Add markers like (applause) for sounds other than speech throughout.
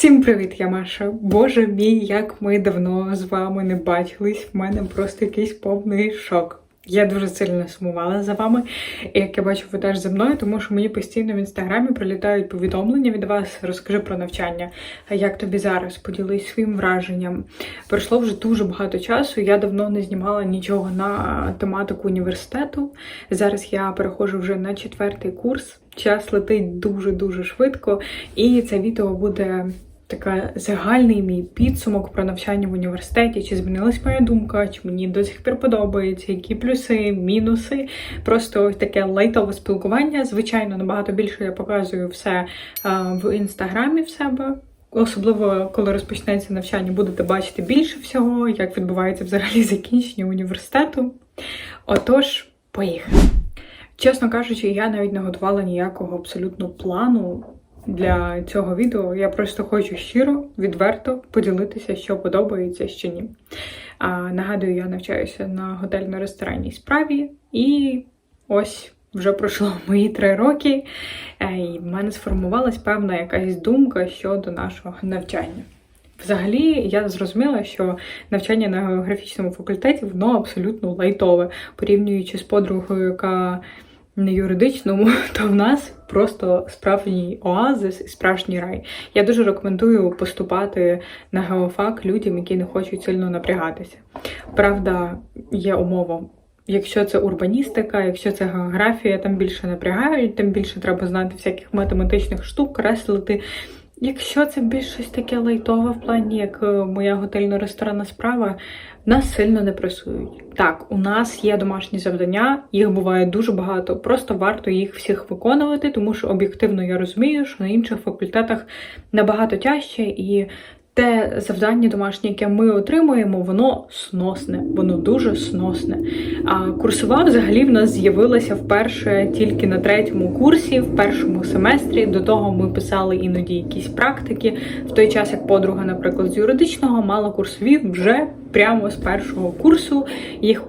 Всім привіт, я Маша. Боже мій, як ми давно з вами не бачились. В мене просто якийсь повний шок. Я дуже сильно сумувала за вами, і як я бачу, ви теж за мною, тому що мені постійно в інстаграмі прилітають повідомлення від вас. Розкажи про навчання. Як тобі зараз? Поділись своїм враженням. Пройшло вже дуже багато часу. Я давно не знімала нічого на тематику університету. Зараз я переходжу вже на четвертий курс. Час летить дуже-дуже швидко, і це відео буде така загальний мій підсумок про навчання в університеті, чи змінилась моя думка, чи мені до сих пір подобається, які плюси, мінуси. Просто таке лайтове спілкування. Звичайно, набагато більше я показую все а, в інстаграмі в себе. Особливо, коли розпочнеться навчання, будете бачити більше всього, як відбувається взагалі закінчення університету. Отож, поїхали. Чесно кажучи, я навіть не готувала ніякого абсолютно плану для цього відео. Я просто хочу щиро, відверто поділитися, що подобається, що ні. А, Нагадую, я навчаюся на готельно-ресторанній справі, і ось вже пройшло (laughs) мої три роки, е, і в мене сформувалась певна якась думка щодо нашого навчання. Взагалі, я зрозуміла, що навчання на географічному факультеті воно абсолютно лайтове, порівнюючи з подругою, яка на юридичному, (laughs) то в нас просто справжній оазис і справжній рай. Я дуже рекомендую поступати на геофак людям, які не хочуть сильно напрягатися. Правда, є умова. Якщо це урбаністика, якщо це географія, там більше напрягають, тим більше треба знати всяких математичних штук, креслити. Якщо це більш щось таке лайтове в плані, як е, моя готельно-ресторанна справа, нас сильно не пресують. Так, у нас є домашні завдання, їх буває дуже багато. Просто варто їх всіх виконувати, тому що об'єктивно я розумію, що на інших факультетах набагато тяжче, і те завдання домашнє, яке ми отримуємо, воно сносне, воно дуже сносне. А курсова взагалі в нас з'явилася вперше тільки на третьому курсі, в першому семестрі. До того ми писали іноді якісь практики. В той час, як подруга, наприклад, з юридичного мала курсові вже прямо з першого курсу. Їх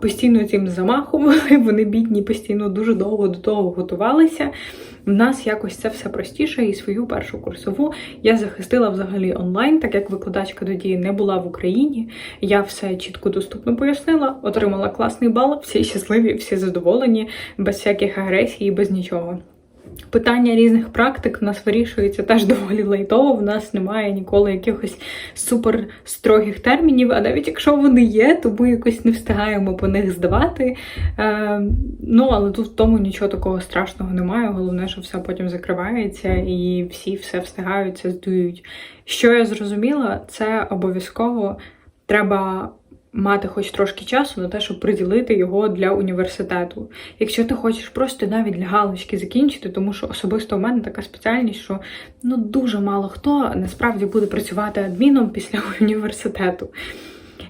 постійно цим замахували. (laughs) Вони бідні, постійно дуже довго до того готувалися. В нас якось це все простіше, і свою першу курсову я захистила взагалі онлайн, так як викладачка тоді не була в Україні. Я все чітко доступно пояснила, отримала класний бал, всі щасливі, всі задоволені, без всяких агресій, без нічого. Питання різних практик в нас вирішується теж (laughs) доволі лайтово. В нас немає ніколи якихось супер строгих термінів, а навіть якщо вони є, то ми якось не встигаємо по них здавати. Е, Ну, але тут в тому нічого такого страшного немає. Головне, що все потім закривається і всі все встигають, це здують. Що я зрозуміла, це обов'язково треба мати хоч трошки часу на те, щоб приділити його для університету. Якщо ти хочеш просто навіть для галочки закінчити, тому що особисто у мене така спеціальність, що ну дуже мало хто насправді буде працювати адміном після (laughs) університету.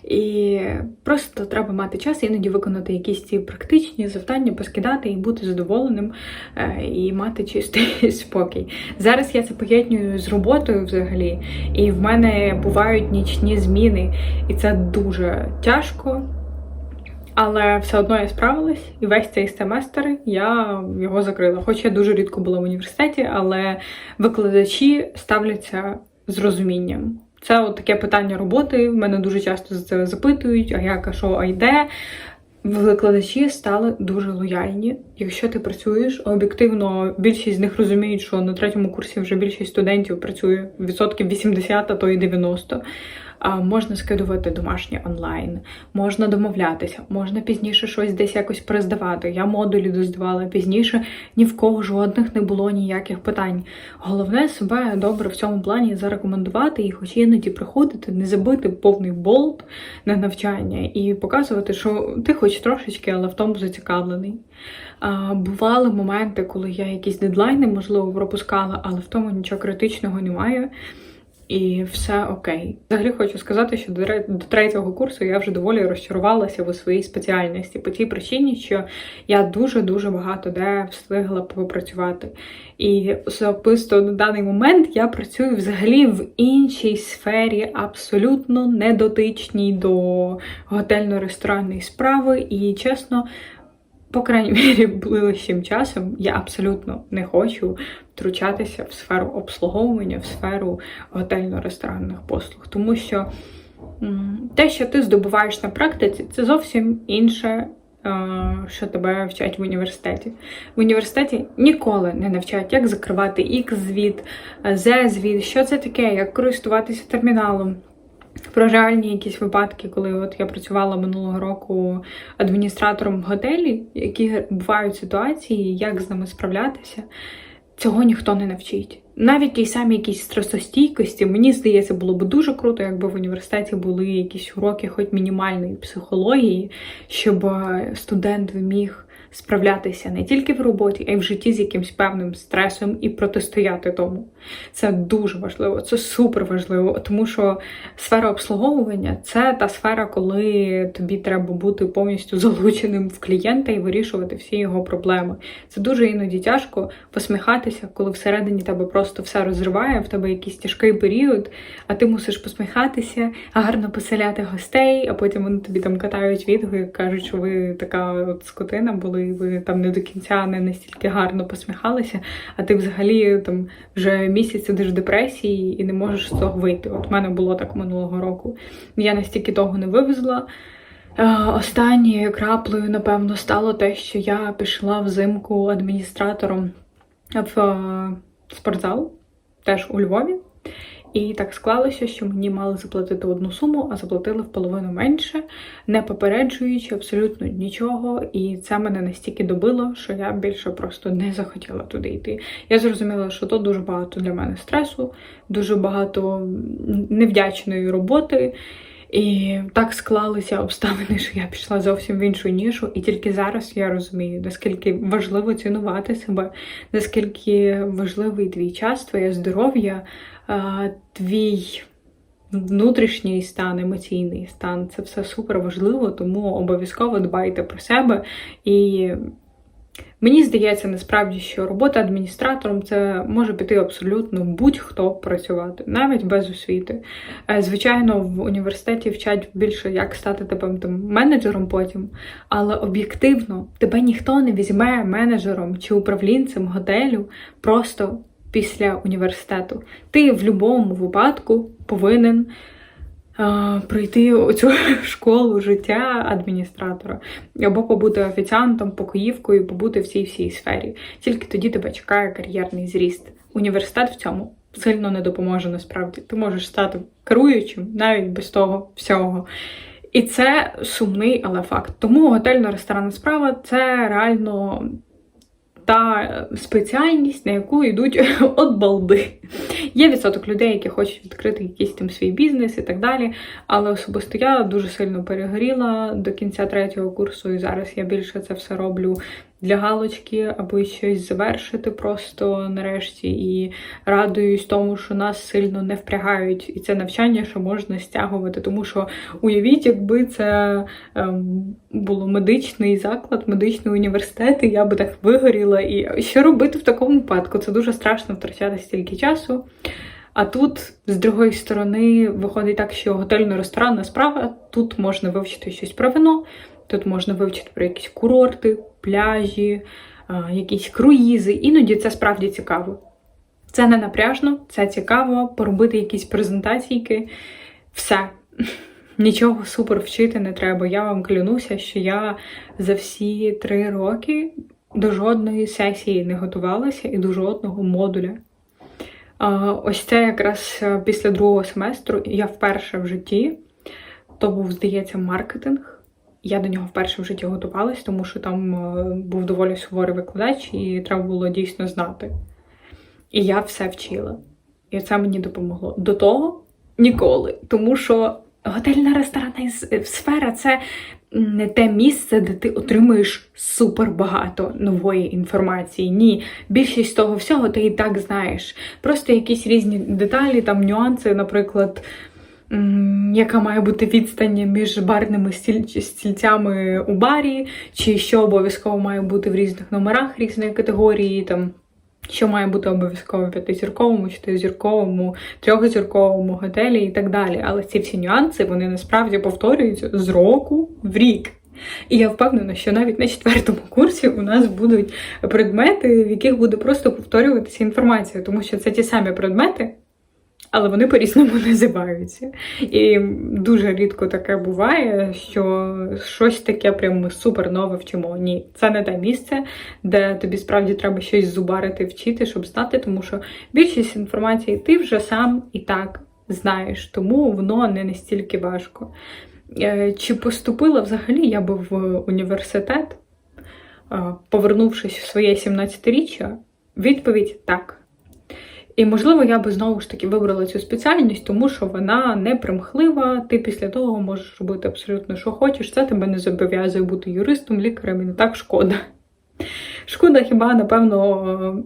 І просто треба мати час іноді виконати якісь ці практичні завдання, поскидати і бути задоволеним е, і мати чистий (laughs) спокій. Зараз я це поєднюю з роботою взагалі, і в мене бувають нічні зміни, і це дуже тяжко. Але все одно я справилась, і весь цей семестр я його закрила. Хоч я дуже рідко була в університеті, але викладачі ставляться з розумінням. Це от таке питання роботи. В мене дуже часто за це запитують, а як, а що, а йде. Викладачі стали дуже лояльні. Якщо ти працюєш, об'єктивно більшість з них розуміють, що на третьому курсі вже більшість студентів працює відсотків 80, а то і 90 можна скидувати домашнє онлайн, можна домовлятися, можна пізніше щось десь якось приздавати. Я модулі доздавала пізніше, ні в кого жодних не було ніяких питань. Головне себе добре в цьому плані зарекомендувати і, хоч іноді приходити, не забити повний болт на навчання і показувати, що ти хоч трошечки, але в тому зацікавлений. Бували моменти, коли я якісь дедлайни, можливо, пропускала, але в тому нічого критичного немає і все окей. Взагалі хочу сказати, що до третього курсу я вже доволі розчарувалася у своїй спеціальності по тій причині, що я дуже-дуже багато де встигла попрацювати. І особисто на даний момент я працюю взагалі в іншій сфері, абсолютно недотичній до готельно-ресторанної справи. І чесно. По крайній мірі, ближчим часом я абсолютно не хочу втручатися в сферу обслуговування, в сферу готельно-ресторанних послуг, тому що те, що ти здобуваєш на практиці, це зовсім інше. е, Що тебе вчать в університеті. В університеті ніколи не навчають, як закривати X-звіт, Z-звіт, що це таке, як користуватися терміналом. Про реальні якісь випадки, коли от я працювала минулого року адміністратором в готелі, які бувають ситуації, як з ними справлятися, цього ніхто не навчить. Навіть ті самі якісь стресостійкості, мені здається, було б дуже круто, якби в університеті були якісь уроки, хоч мінімальної психології, щоб е, студент міг справлятися не тільки в роботі, а й в житті з якимсь певним стресом і протистояти тому. Це дуже важливо, це супер важливо, тому що сфера обслуговування це та сфера, коли тобі треба бути повністю залученим в клієнта і вирішувати всі його проблеми. Це дуже іноді тяжко посміхатися, коли всередині тебе просто все розриває, в тебе якийсь тяжкий період, а ти мусиш посміхатися, гарно поселяти гостей, а потім вони тобі там катають відгуки, кажуть, що ви така от скотина були, ви там не до кінця не настільки гарно посміхалися, а ти взагалі там вже місяць сидиш в депресії і не можеш з цього вийти. От в мене було так минулого року. Я настільки того не вивезла. Останньою краплею, напевно, стало те, що я пішла взимку адміністратором в спортзал, теж у Львові. І так склалося, що мені мали заплатити одну суму, а заплатили в половину менше, не попереджуючи абсолютно нічого. І це мене настільки добило, що я більше просто не захотіла туди йти. Я зрозуміла, що то дуже багато для мене стресу, дуже багато невдячної роботи. І так склалися обставини, що я пішла зовсім в іншу нішу, і тільки зараз я розумію, наскільки важливо цінувати себе, наскільки важливий твій час, твоє здоров'я, твій внутрішній стан, емоційний стан. Це все супер важливо, тому обов'язково дбайте про себе і. Мені здається, насправді, що робота адміністратором це може піти абсолютно будь-хто працювати, навіть без освіти. Е, Звичайно, в університеті вчать більше, як стати типом там менеджером потім, але об'єктивно тебе ніхто не візьме менеджером чи управлінцем готелю просто після університету. Ти в будь-якому випадку повинен пройти оцю (laughs) школу життя адміністратора, або побути офіціантом, покоївкою, побути в цій всій сфері. Тільки тоді тебе чекає кар'єрний зріст. Університет в цьому сильно не допоможе насправді. Ти можеш стати керуючим навіть без того всього. І це сумний, але факт. Тому готельно-ресторанна справа це реально та спеціальність, на яку йдуть (laughs) от балди. Є відсоток людей, які хочуть відкрити якийсь там свій бізнес і так далі. Але особисто я дуже сильно перегоріла до кінця третього курсу, і зараз я більше це все роблю для галочки, аби щось завершити просто нарешті. І радуюсь тому, що нас сильно не впрягають, і це навчання, що можна стягувати. Тому що уявіть, якби це ем, було медичний заклад, медичний університет, і я би так вигоріла. І що робити в такому випадку? Це дуже страшно втрачати стільки часу. А тут, з другої сторони, виходить так, що готельно-ресторанна справа, тут можна вивчити щось про вино, тут можна вивчити про якісь курорти, пляжі, якісь круїзи. Іноді це справді цікаво. Це не напряжно, це цікаво, поробити якісь презентаційки. Все. (laughs) Нічого супер вчити не треба. Я вам клянуся, що я за всі три роки до жодної сесії не готувалася і до жодного модуля. А, Ось це якраз е, після другого семестру я вперше в житті, то був, здається, маркетинг. Я до нього вперше в житті готувалась, тому що там е, був доволі суворий викладач, і треба було дійсно знати. І я все вчила. І це мені допомогло. До того ніколи. Тому що готельна ресторанна сфера це не те місце, де ти отримуєш супер багато нової інформації. Ні, більшість того всього ти і так знаєш. Просто якісь різні деталі, там нюанси, наприклад. Яка має бути відстань між барними стільцями у барі, чи що обов'язково має бути в різних номерах різної категорії, там що має бути обов'язково в п'ятизірковому, чотиризірковому, трьохзірковому готелі і так далі. Але ці всі нюанси вони насправді повторюються з року в рік. І я впевнена, що навіть на четвертому курсі у нас будуть предмети, в яких буде просто повторюватися інформація, тому що це ті самі предмети, але вони по-різному (laughs) називаються. І дуже рідко таке буває, що щось таке прям супер нове вчимо. Ні, це не те місце, де тобі справді треба щось зубарити, вчити, щоб знати, тому що більшість інформації ти вже сам і так знаєш, тому воно не настільки важко. Е, Чи поступила взагалі я би в університет, е, повернувшись в своє 17-річчя? Відповідь так. І, можливо, я би знову ж таки вибрала цю спеціальність, тому що вона не примхлива. Ти після того можеш робити абсолютно, що хочеш. Це тебе не зобов'язує бути юристом, лікарем і не так шкода. Шкода хіба, напевно,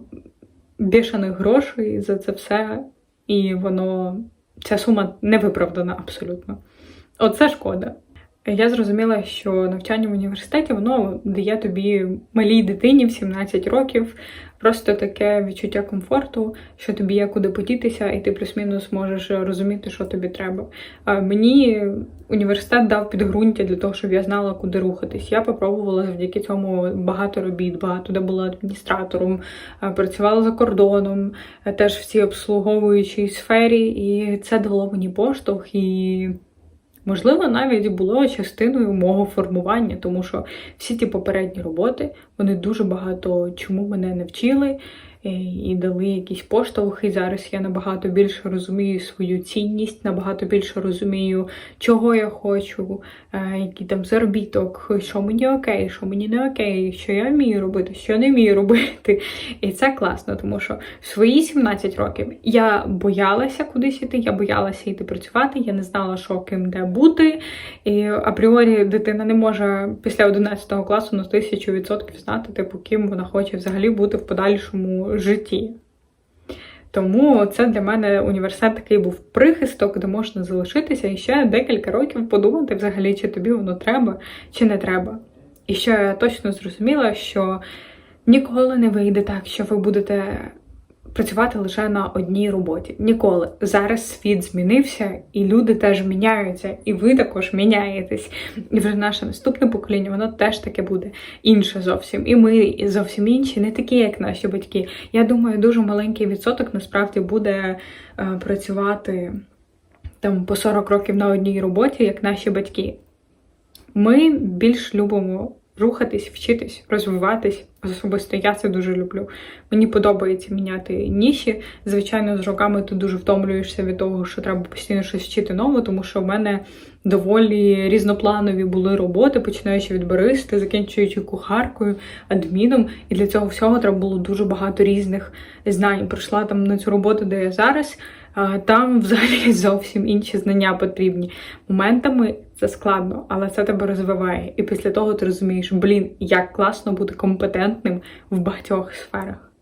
бішаних грошей за це все, і воно ця сума не виправдана абсолютно. Оце шкода. Я зрозуміла, що навчання в університеті воно дає тобі малій дитині в 17 років просто таке відчуття комфорту, що тобі є куди подітися, і ти плюс-мінус можеш розуміти, що тобі треба. Мені університет дав підґрунтя для того, щоб я знала, куди рухатись. Я попробувала завдяки цьому багато робіт, багато де була адміністратором, працювала за кордоном, теж в цій обслуговуючій сфері, і це дало мені поштовх і. Можливо, навіть було частиною мого формування, тому що всі ті попередні роботи вони дуже багато чому мене навчили. І дали якісь поштовхи. Зараз я набагато більше розумію свою цінність, набагато більше розумію, чого я хочу, е, який там заробіток, що мені окей, що мені не окей, що я вмію робити, що не вмію робити. І це класно, тому що свої 17 років я боялася кудись іти, я боялася йти працювати, я не знала, що ким де бути. І апріорі дитина не може після 11 класу на тисячу відсотків знати, типу, ким вона хоче взагалі бути в подальшому житті. Тому це для мене університет такий був прихисток, де можна залишитися і ще декілька років подумати, взагалі, чи тобі воно треба, чи не треба. І ще я точно зрозуміла, що ніколи не вийде так, що ви будете працювати лише на одній роботі. Ніколи. Зараз світ змінився, і люди теж міняються, і ви також міняєтесь. І вже наше наступне покоління, воно теж таке буде інше зовсім. І ми зовсім інші, не такі, як наші батьки. Я думаю, дуже маленький відсоток насправді буде е, працювати там по 40 років на одній роботі, як наші батьки. Ми більш любимо рухатись, вчитись, розвиватись. Особисто я це дуже люблю. Мені подобається міняти ніші. Звичайно, з роками ти дуже втомлюєшся від того, що треба постійно щось вчити нове, тому що в мене доволі різнопланові були роботи, починаючи від баристи, закінчуючи кухаркою, адміном. І для цього всього треба було дуже багато різних знань. Прийшла там на цю роботу, де я зараз. Там взагалі (laughs) зовсім інші знання потрібні. Моментами це складно, але це тебе розвиває. І після того ти розумієш, блін, як класно бути компетентним в багатьох сферах.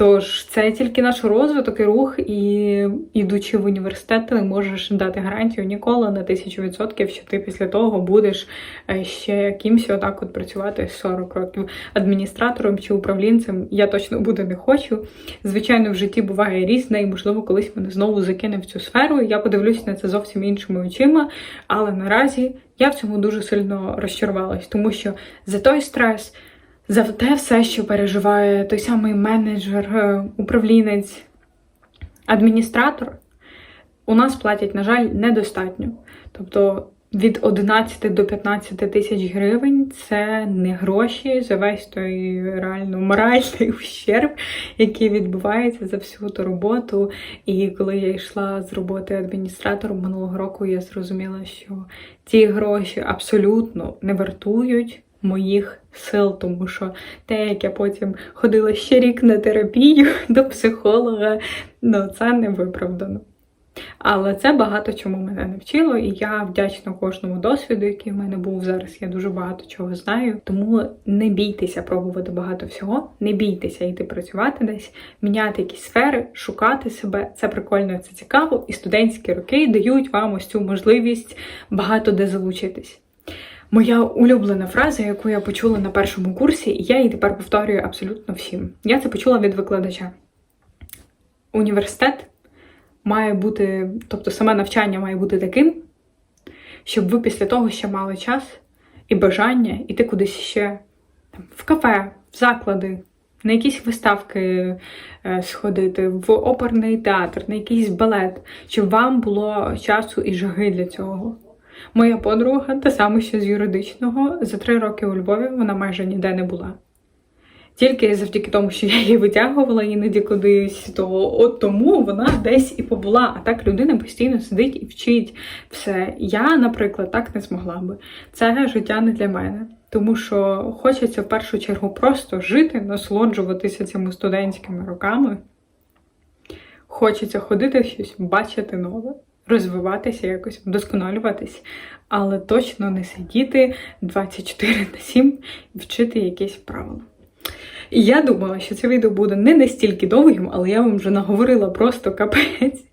Тож це тільки наш розвиток і рух, і ідучи в університет, ти не можеш дати гарантію ніколи на тисячу відсотків, що ти після того будеш е, ще якимсь отак от працювати 40 років адміністратором чи управлінцем. Я точно бути не хочу. Звичайно, в житті буває різне, і можливо, колись мене знову закине в цю сферу. Я подивлюся на це зовсім іншими очима, але наразі я в цьому дуже сильно розчарувалась, тому що за той стрес за те все, що переживає той самий менеджер, е, управлінець, адміністратор, у нас платять, на жаль, недостатньо. Тобто від 11 до 15 тисяч гривень це не гроші за весь той реально моральний ущерб, який відбувається за всю ту роботу. І коли я йшла з роботи адміністратором минулого року, я зрозуміла, що ці гроші абсолютно не вартують моїх сил, тому що те, як я потім ходила ще рік на терапію (laughs) до психолога, ну це не виправдано. Але це багато чому мене навчило, і я вдячна кожному досвіду, який в мене був зараз. Я дуже багато чого знаю. Тому не бійтеся пробувати багато всього, не бійтеся йти працювати десь, міняти якісь сфери, шукати себе. Це прикольно, це цікаво. І студентські роки дають вам ось цю можливість багато де залучитись. Моя улюблена фраза, яку я почула на першому курсі, і я її тепер повторюю абсолютно всім. Я це почула від викладача. Університет має бути, тобто саме навчання має бути таким, щоб ви після того ще мали час і бажання іти кудись ще там, в кафе, в заклади, на якісь виставки е, сходити, в оперний театр, на якийсь балет, щоб вам було часу і жаги для цього. Моя подруга, та саме що з юридичного, за три роки у Львові вона майже ніде не була. Тільки завдяки тому, що я її витягувала іноді кудись, то от тому вона десь і побула. А так людина постійно сидить і вчить все. Я, наприклад, так не змогла би. Це життя не для мене. Тому що хочеться в першу чергу просто жити, насолоджуватися цими студентськими роками. Хочеться ходити щось, бачити нове, розвиватися якось, вдосконалюватись, але точно не сидіти 24 на 7 і вчити якісь правила. І я думала, що це відео буде не настільки довгим, але я вам вже наговорила просто капець.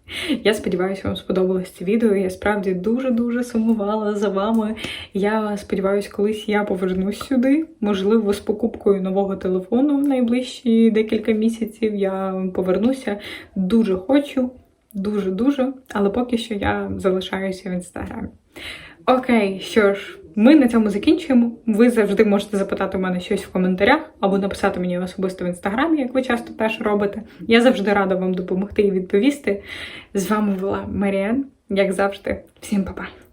Я сподіваюся, вам сподобалось це відео. Я справді дуже-дуже сумувала за вами. Я сподіваюся, колись я повернусь сюди. Можливо, з покупкою нового телефону в найближчі декілька місяців я повернуся. Дуже хочу, дуже-дуже, але поки що я залишаюся в інстаграмі. Окей, що ж, ми на цьому закінчуємо. Ви завжди можете запитати у мене щось в коментарях або написати мені особисто в інстаграмі, як ви часто теж робите. Я завжди рада вам допомогти і відповісти. З вами була Маріан, як завжди. Всім па-па!